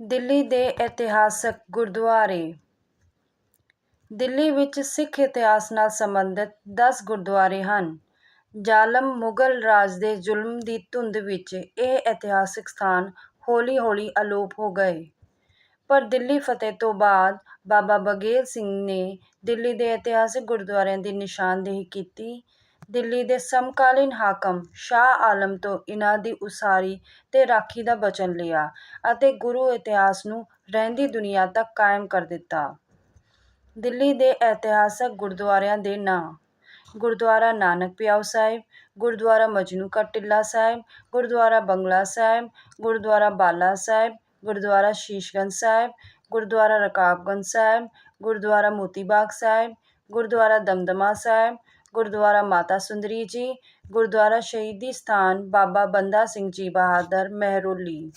ਦਿੱਲੀ ਦੇ ਇਤਿਹਾਸਕ ਗੁਰਦੁਆਰੇ ਦਿੱਲੀ ਵਿੱਚ ਸਿੱਖ ਇਤਿਹਾਸ ਨਾਲ ਸੰਬੰਧਿਤ ਦਸ ਗੁਰਦੁਆਰੇ ਹਨ। ਜ਼ਾਲਮ ਮੁਗ਼ਲ ਰਾਜ ਦੇ ਜ਼ੁਲਮ ਦੀ ਧੁੰਦ ਵਿੱਚ ਇਹ ਇਤਿਹਾਸਕ ਸਥਾਨ ਹੌਲੀ ਹੌਲੀ ਅਲੋਪ ਹੋ ਗਏ। ਪਰ ਦਿੱਲੀ ਫਤਿਹ ਤੋਂ ਬਾਅਦ ਬਾਬਾ ਬਘੇਲ ਸਿੰਘ ਨੇ ਦਿੱਲੀ ਦੇ ਇਤਿਹਾਸਕ ਗੁਰਦੁਆਰਿਆਂ ਦੀ ਨਿਸ਼ਾਨਦੇਹੀ ਕੀਤੀ। ਦਿੱਲੀ ਦੇ ਸਮਕਾਲੀਨ ਹਾਕਮ ਸ਼ਾਹ ਆਲਮ ਤੋਂ ਇਨ੍ਹਾਂ ਦੀ ਉਸਾਰੀ ਤੇ ਰਾਖੀ ਦਾ ਬਚਨ ਲਿਆ ਅਤੇ ਗੁਰੂ ਇਤਿਹਾਸ ਨੂੰ ਰਹਿੰਦੀ ਦੁਨੀਆ ਤੱਕ ਕਾਇਮ ਕਰ ਦਿੱਤਾ। ਦਿੱਲੀ ਦੇ ਇਤਿਹਾਸਕ ਗੁਰਦੁਆਰਿਆਂ ਦੇ ਨਾਂ ਗੁਰਦੁਆਰਾ ਨਾਨਕ ਪਿਆਓ ਸਾਹਿਬ, ਗੁਰਦੁਆਰਾ ਮਜਨੂੰ ਕਾ ਟਿੱਲਾ ਸਾਹਿਬ, ਗੁਰਦੁਆਰਾ ਬੰਗਲਾ ਸਾਹਿਬ, ਗੁਰਦੁਆਰਾ ਬਾਲਾ ਸਾਹਿਬ, ਗੁਰਦੁਆਰਾ ਸ਼ੀਸ਼ਗੰਜ ਸਾਹਿਬ, ਗੁਰਦੁਆਰਾ ਰਕਾਬਗੰਜ ਸਾਹਿਬ, ਗੁਰਦੁਆਰਾ ਮੋਤੀ ਬਾਗ ਸਾਹਿਬ, ਗੁਰਦੁਆਰਾ ਦਮਦਮਾ ਸਾਹਿਬ ਗੁਰਦੁਆਰਾ ਮਾਤਾ ਸੁੰਦਰੀ ਜੀ ਗੁਰਦੁਆਰਾ ਸ਼ਹੀਦੀ ਸਥਾਨ ਬਾਬਾ ਬੰਦਾ ਸਿੰਘ ਜੀ ਬਹਾਦਰ ਮਹਿਰੋਲੀ।